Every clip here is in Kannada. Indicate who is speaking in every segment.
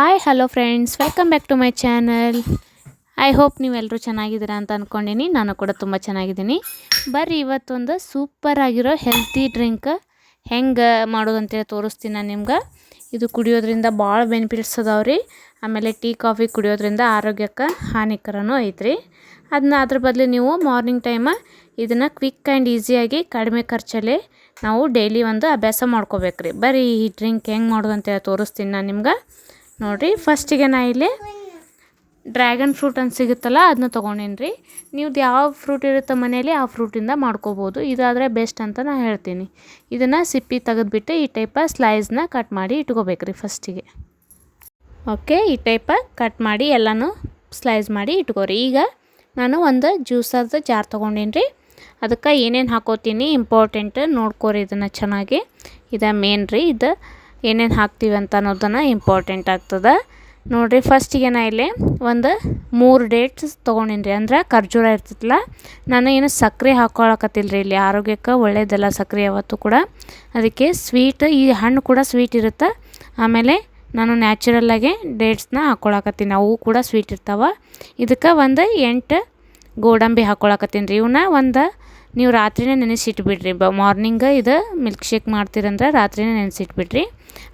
Speaker 1: Hi hello friends welcome back to my channel I hope ನೀವೆಲ್ಲರೂ ಚೆನ್ನಾಗಿದ್ದೀರಾ ಅಂತ ಅಂದ್ಕೊಂಡಿನಿ ನಾನು ಕೂಡ ತುಂಬ ಚೆನ್ನಾಗಿದ್ದೀನಿ. ಬರ್ರಿ, ಇವತ್ತೊಂದು ಸೂಪರ್ ಆಗಿರೋ ಹೆಲ್ತಿ ಡ್ರಿಂಕ್ ಹೆಂಗೆ ಮಾಡೋದು ಅಂತೇಳಿ ತೋರಿಸ್ತೀನಿ ನಾನು ನಿಮ್ಗೆ. ಇದು ಕುಡಿಯೋದ್ರಿಂದ ಭಾಳ ಬೆನಿಫಿಟ್ಸ್ ಅದಾವೆ ರೀ ಆಮೇಲೆ ಟೀ, ಕಾಫಿ ಕುಡಿಯೋದ್ರಿಂದ ಆರೋಗ್ಯಕ್ಕೆ ಹಾನಿಕರನೂ ಐತ್ರಿ. ಅದನ್ನ ಅದ್ರ ಬದಲು ನೀವು ಮಾರ್ನಿಂಗ್ ಟೈಮ ಇದನ್ನು ಕ್ವಿಕ್ ಆ್ಯಂಡ್ ಈಸಿಯಾಗಿ ಕಡಿಮೆ ಖರ್ಚಲ್ಲಿ ನಾವು ಡೈಲಿ ಒಂದು ಅಭ್ಯಾಸ ಮಾಡ್ಕೋಬೇಕು ರೀ ಬರೀ ಈ ಡ್ರಿಂಕ್ ಹೆಂಗೆ ಮಾಡೋದು ಅಂತೇಳಿ ತೋರಿಸ್ತೀನಿ ನಾನು ನಿಮ್ಗೆ. ನೋಡಿರಿ ಫಸ್ಟಿಗೆ ನಾ ಇಲ್ಲಿ ಡ್ರ್ಯಾಗನ್ ಫ್ರೂಟ್ ಅಂತ ಸಿಗುತ್ತಲ್ಲ ಅದನ್ನ ತೊಗೊಂಡೇನಿ ರೀ ನೀವು ಯಾವ ಫ್ರೂಟ್ ಇರುತ್ತೆ ಮನೇಲಿ ಆ ಫ್ರೂಟಿಂದ ಮಾಡ್ಕೋಬೋದು. ಇದಾದರೆ ಬೆಸ್ಟ್ ಅಂತ ನಾನು ಹೇಳ್ತೀನಿ. ಇದನ್ನು ಸಿಪ್ಪಿ ತೆಗೆದುಬಿಟ್ಟು ಈ ಟೈಪ ಸ್ಲೈಸ್ನ ಕಟ್ ಮಾಡಿ ಇಟ್ಕೋಬೇಕು ರೀ ಫಸ್ಟಿಗೆ ಓಕೆ ಈ ಟೈಪ ಕಟ್ ಮಾಡಿ ಎಲ್ಲನೂ ಸ್ಲೈಸ್ ಮಾಡಿ ಇಟ್ಕೋರಿ. ಈಗ ನಾನು ಒಂದು ಜ್ಯೂಸರ್ದು ಜಾರ್ ತೊಗೊಂಡೇನಿ ರೀ ಅದಕ್ಕೆ ಏನೇನು ಹಾಕೋತೀನಿ ಇಂಪಾರ್ಟೆಂಟ್ ನೋಡ್ಕೋರಿ ಇದನ್ನು ಚೆನ್ನಾಗಿ. ಇದು ಮೇನ್ ರೀ, ಇದು ಏನೇನು ಹಾಕ್ತೀವಿ ಅಂತ ಅನ್ನೋದನ್ನು ಇಂಪಾರ್ಟೆಂಟ್ ಆಗ್ತದೆ. ನೋಡಿರಿ ಫಸ್ಟಿಗೆ ನಾ ಇಲ್ಲಿ ಒಂದು ಮೂರು ಡೇಟ್ಸ್ ತೊಗೊಂಡಿನಿ ಅಂದ್ರೆ ಖರ್ಜೂರ ಇರ್ತಿತ್ತಲ್ಲ ನಾನು ಏನು ಸಕ್ಕರೆ ಹಾಕ್ಕೊಳಕತ್ತಿಲ್ಲ ರೀ ಇಲ್ಲಿ. ಆರೋಗ್ಯಕ್ಕೆ ಒಳ್ಳೆಯದಲ್ಲ ಸಕ್ಕರೆ ಯಾವತ್ತೂ ಕೂಡ. ಅದಕ್ಕೆ ಸ್ವೀಟ್ ಈ ಹಣ್ಣು ಕೂಡ ಸ್ವೀಟ್ ಇರುತ್ತೆ? ಆಮೇಲೆ ನಾನು ನ್ಯಾಚುರಲ್ಲಾಗೆ ಡೇಟ್ಸ್ನ ಹಾಕ್ಕೊಳಕತ್ತೀನಿ ಅವು ಕೂಡ ಸ್ವೀಟ್ ಇರ್ತಾವೆ. ಇದಕ್ಕೆ ಒಂದು ಎಂಟು ಗೋಡಂಬಿ ಹಾಕ್ಕೊಳಕತ್ತೀನಿ ರೀ ಇವನ್ನ ಒಂದು, ನೀವು ರಾತ್ರಿನೇ ನೆನೆಸಿಟ್ಬಿಡ್ರಿ. ಬ ಮಾರ್ನಿಂಗ್ ಇದು ಮಿಲ್ಕ್ ಶೇಕ್ ಮಾಡ್ತೀರಂದ್ರೆ ರಾತ್ರಿನೇ ನೆನೆಸಿಟ್ಬಿಡ್ರಿ.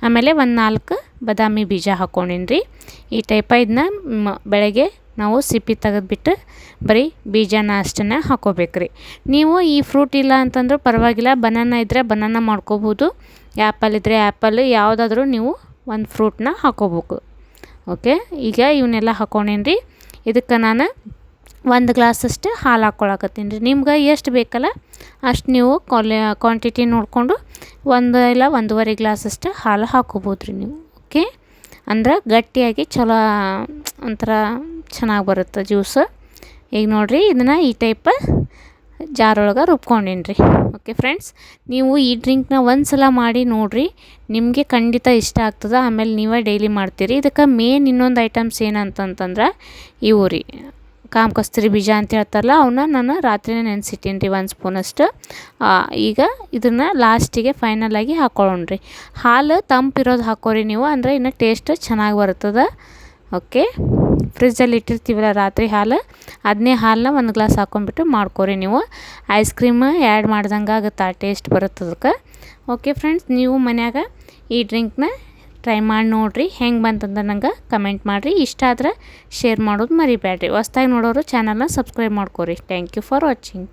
Speaker 1: ಆಮೇಲೆ ಒಂದು ನಾಲ್ಕು ಬಾದಾಮಿ ಬೀಜ ಹಾಕ್ಕೊಂಡಿನಿ ರೀ. ಈ ಟೈಪ ಇದನ್ನ ಬೆಳಗ್ಗೆ ನಾವು ಸಿಪ್ಪಿ ತೆಗೆದ್ಬಿಟ್ಟು ಬರೀ ಬೀಜನ ಅಷ್ಟನ್ನು ಹಾಕೋಬೇಕು ರೀ. ನೀವು ಈ ಫ್ರೂಟ್ ಇಲ್ಲ ಅಂತಂದ್ರೂ ಪರವಾಗಿಲ್ಲ. ಬನಾನ ಇದ್ದರೆ ಬನಾನ ಮಾಡ್ಕೋಬೋದು. ಆ್ಯಪಲ್ ಇದ್ದರೆ ಆ್ಯಪಲ್ ಯಾವುದಾದ್ರೂ ನೀವು ಒಂದು ಫ್ರೂಟ್ನ ಹಾಕೋಬೇಕು. ಓಕೆ ಈಗ ಇವನ್ನೆಲ್ಲ ಹಾಕ್ಕೊಂಡೇನಿ ರೀ. ಇದಕ್ಕೆ ನಾನು ಒಂದು ಗ್ಲಾಸಷ್ಟು ಹಾಲು ಹಾಕ್ಕೊಳಕತ್ತೀನಿ ರೀ. ನಿಮ್ಗೆ ಎಷ್ಟು ಬೇಕಲ್ಲ ಅಷ್ಟು ನೀವು ಕ್ವಾಲಿ ಕ್ವಾಂಟಿಟಿ ನೋಡಿಕೊಂಡು ಒಂದು ಇಲ್ಲ ಒಂದೂವರೆ ಗ್ಲಾಸಷ್ಟು ಹಾಲು ಹಾಕ್ಕೋಬೋದು ರೀ ನೀವು ಓಕೆ ಅಂದ್ರೆ ಗಟ್ಟಿಯಾಗಿ ಚಲೋ ಒಂಥರ ಚೆನ್ನಾಗಿ ಬರುತ್ತೆ ಜ್ಯೂಸು ಈಗ ನೋಡಿರಿ ಇದನ್ನು ಈ ಟೈಪ್ ಜಾರೊಳಗೆ ರುಬ್ಕೊಂಡೀನಿ ರೀ ಓಕೆ ಫ್ರೆಂಡ್ಸ್ ನೀವು ಈ ಡ್ರಿಂಕ್ನ ಒಂದು ಸಲ ಮಾಡಿ ನೋಡಿರಿ, ನಿಮಗೆ ಖಂಡಿತ ಇಷ್ಟ ಆಗ್ತದೆ. ಆಮೇಲೆ ನೀವೇ ಡೈಲಿ ಮಾಡ್ತೀರಿ. ಇದಕ್ಕೆ ಮೇನ್ ಇನ್ನೊಂದು ಐಟಮ್ಸ್ ಏನಂತಂತಂದ್ರೆ ಇವು ರೀ. ಕಾಮ ಕಸ್ತೂರಿ ಬೀಜ ಅಂತ ಹೇಳ್ತಾರಲ್ಲ ಅವನ್ನ ನಾನು ರಾತ್ರಿನೇ ನೆನೆಸಿಟ್ಟೀನಿ ರೀ ಒಂದು ಸ್ಪೂನಷ್ಟು. ಈಗ ಇದನ್ನು ಲಾಸ್ಟಿಗೆ ಫೈನಲಾಗಿ ಹಾಕ್ಕೊಳ್ಳೋಣ್ರಿ ಹಾಲು ತಂಪಿರೋದು ಹಾಕೋರಿ ನೀವು, ಅಂದರೆ ಇನ್ನು ಟೇಸ್ಟ್ ಚೆನ್ನಾಗಿ ಬರ್ತದೆ ಓಕೆ ಫ್ರಿಜ್ಜಲ್ಲಿ ಇಟ್ಟಿರ್ತೀವಲ್ಲ ರಾತ್ರಿ ಹಾಲು ಅದನ್ನೇ ಹಾಲನ್ನ ಒಂದು ಗ್ಲಾಸ್ ಹಾಕ್ಕೊಂಬಿಟ್ಟು ಮಾಡ್ಕೊರಿ ನೀವು. ಐಸ್ ಕ್ರೀಮ್ ಆ್ಯಡ್ ಮಾಡ್ದಂಗೆ ಆಗುತ್ತೆ ಆ ಟೇಸ್ಟ್ ಬರುತ್ತೆ ಅದಕ್ಕೆ ಓಕೆ ಫ್ರೆಂಡ್ಸ್ ನೀವು ಮನ್ಯಾಗ ಈ ಡ್ರಿಂಕ್ನ ಟ್ರೈ ಮಾಡಿ ನೋಡಿರಿ. ಹೆಂಗೆ ಬಂತಂದ್ರೆ ನಂಗೆ ಕಮೆಂಟ್ ಮಾಡಿರಿ. ಇಷ್ಟ ಆದ್ರೆ ಶೇರ್ ಮಾಡೋದು ಮರಿಬೇಡ್ರಿ ಹೊಸ್ದಾಗಿ ನೋಡೋರು ಚಾನಲ್ನ ಸಬ್ಸ್ಕ್ರೈಬ್ ಮಾಡ್ಕೊರಿ. Thank you for watching